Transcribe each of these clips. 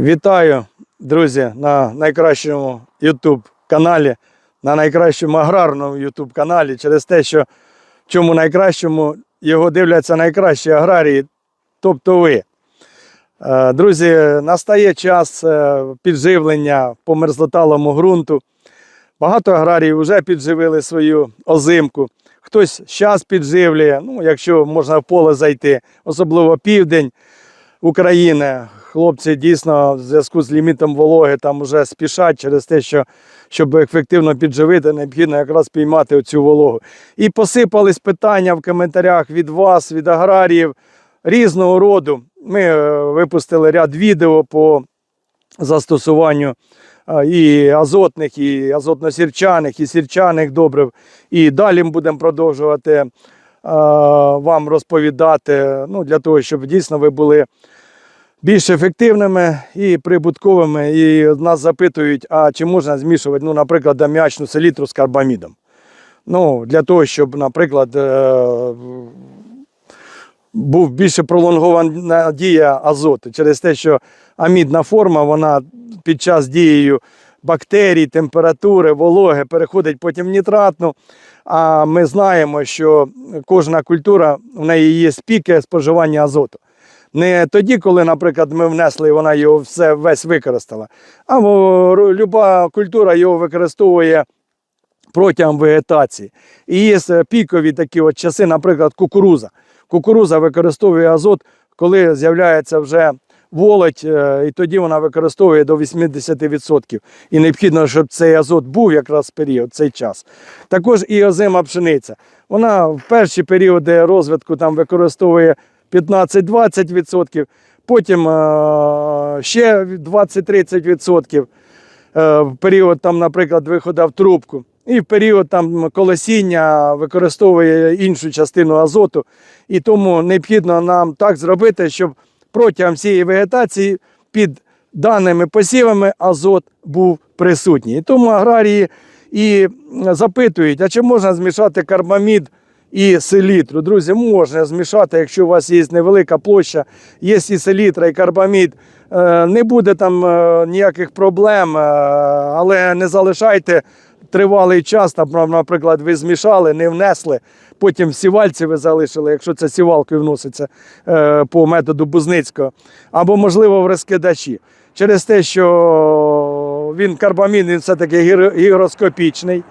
Вітаю, друзі, на найкращому YouTube каналі, на найкращому аграрному YouTube каналі через те, що в чому найкращому його дивляться найкращі аграрії, тобто ви. Е, Друзі, настає час е, підживлення по мерзлоталому ґрунту. Багато аграріїв вже підживили свою озимку. Хтось зараз підживлює, ну, якщо можна в поле зайти, особливо південь України. Хлопці дійсно в зв'язку з лімітом вологи там вже спішать через те, що щоб ефективно підживити, необхідно якраз піймати оцю вологу. І посипались питання в коментарях від вас, від аграріїв різного роду. Ми е, випустили ряд відео по застосуванню е, і азотних, і азотно-сірчаних, і сірчаних добрив. І далі ми будемо продовжувати е, вам розповідати, ну, для того, щоб дійсно ви були більш ефективними і прибутковими. І нас запитують, а чи можна змішувати, ну, наприклад, аміачну селітру з карбамідом. Ну, для того, щоб, наприклад, е, був більше пролонгована дія азоту через те, що амідна форма, вона під час дією бактерій, температури, вологи переходить потім в нітратну. А ми знаємо, що кожна культура в неї є піки споживання азоту. Не тоді, коли, наприклад, ми внесли і вона його все весь використала. А люба культура його використовує протягом вегетації. І є е, пікові такі от часи, наприклад, кукуруза. Кукуруза використовує азот, коли з'являється вже волоть, е, і тоді вона використовує до 80%. І необхідно, щоб цей азот був якраз в період, цей час. Також і озима пшениця. Вона в перші періоди розвитку там використовує 15-20%, потім е, ще 20-30%. Е, в період, там, наприклад, виходу в трубку. І в період там колосіння використовує іншу частину азоту. І тому необхідно нам так зробити, щоб протягом всієї вегетації під даними посівами азот був присутній. І тому аграрії і запитують, а чи можна змішати карбамід і селітру? Друзі, можна змішати, якщо у вас є невелика площа, є і селітра, і карбамід. Е, Не буде там е, ніяких проблем, е, але не залишайте тривалий час, там, наприклад, ви змішали, не внесли, потім сівальці ви залишили, якщо це сівалкою вноситься по методу Бузницького, або, можливо, в розкидачі. Через те, що він карбамін, він все-таки гір- гігроскопічний.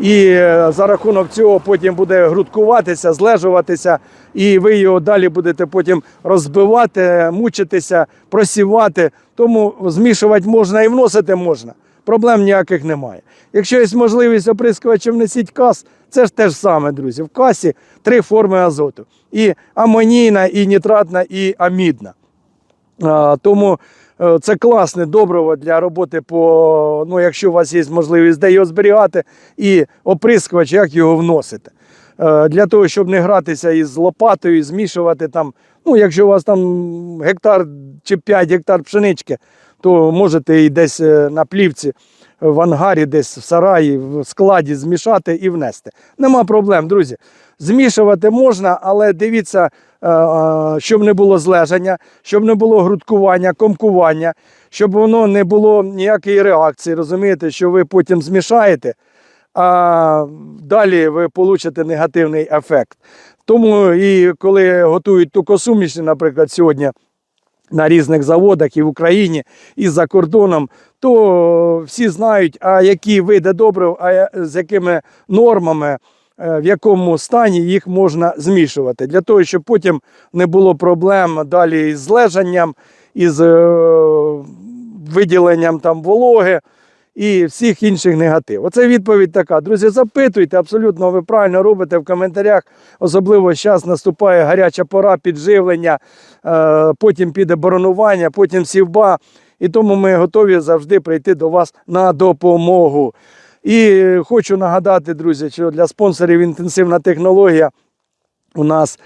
І е, за рахунок цього потім буде грудкуватися, злежуватися, і ви його далі будете потім розбивати, мучитися, просівати. Тому змішувати можна і вносити можна. Проблем ніяких немає. Якщо є можливість оприскувача внесіть кас, це ж те ж саме, друзі. В касі три форми азоту: і амонійна, і нітратна, і амідна. Тому це класне добриво для роботи по, ну, якщо у вас є можливість де його зберігати, і оприскувач, як його вносити. Е, Для того, щоб не гратися із лопатою, змішувати там, ну, якщо у вас там гектар чи 5 гектар пшенички, то можете і десь е, на плівці в ангарі, десь в сараї, в складі змішати і внести. Нема проблем, друзі. Змішувати можна, але дивіться, е, е, щоб не було злежання, щоб не було грудкування, комкування, щоб воно не було ніякої реакції. Розумієте, що ви потім змішаєте, а далі ви получите негативний ефект. Тому і коли готують тукосуміші, наприклад, сьогодні на різних заводах і в Україні, і за кордоном, то всі знають, а які види добрив, а з якими нормами, е, в якому стані їх можна змішувати. Для того, щоб потім не було проблем далі із злежанням, із е, виділенням там вологи і всіх інших негатив. Оце відповідь така. Друзі, запитуйте, абсолютно ви правильно робите в коментарях. Особливо зараз наступає гаряча пора підживлення, е, потім піде боронування, потім сівба. І тому ми готові завжди прийти до вас на допомогу. І хочу нагадати, друзі, що для спонсорів інтенсивна технологія у нас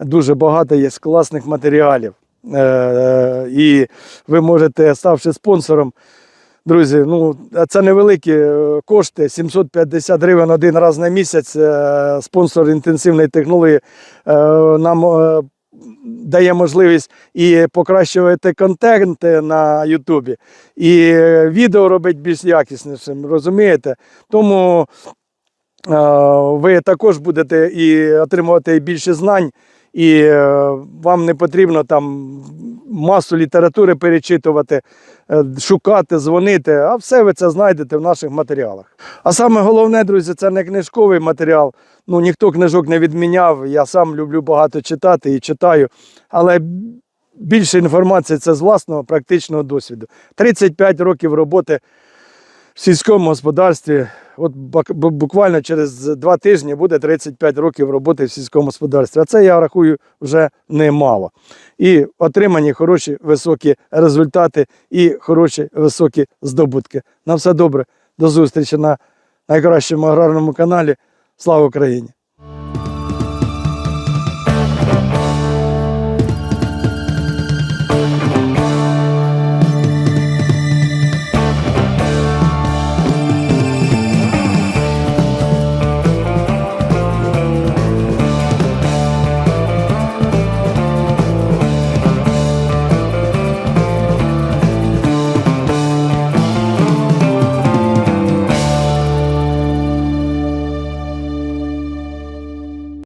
дуже багато є класних матеріалів. Е, І ви можете, ставши спонсором, друзі, ну це невеликі е, кошти, 750 гривень один раз на місяць. Е, Спонсор інтенсивної технології нам дає можливість і покращувати контент на Ютубі, і е, відео робить більш якіснішим, розумієте? Тому е, ви також будете і отримувати більше знань, і е, вам не потрібно там масу літератури перечитувати, е, шукати, дзвонити, а все ви це знайдете в наших матеріалах. А саме головне, друзі, це не книжковий матеріал. Ну, ніхто книжок не відміняв. Я сам люблю багато читати і читаю, але більше інформації це з власного практичного досвіду. 35 років роботи в сільському господарстві. От буквально через два тижні буде 35 років роботи в сільському господарстві. А це я рахую вже немало. І отримані хороші високі результати і хороші високі здобутки. На все добре. До зустрічі на найкращому аграрному каналі. Слава Україні!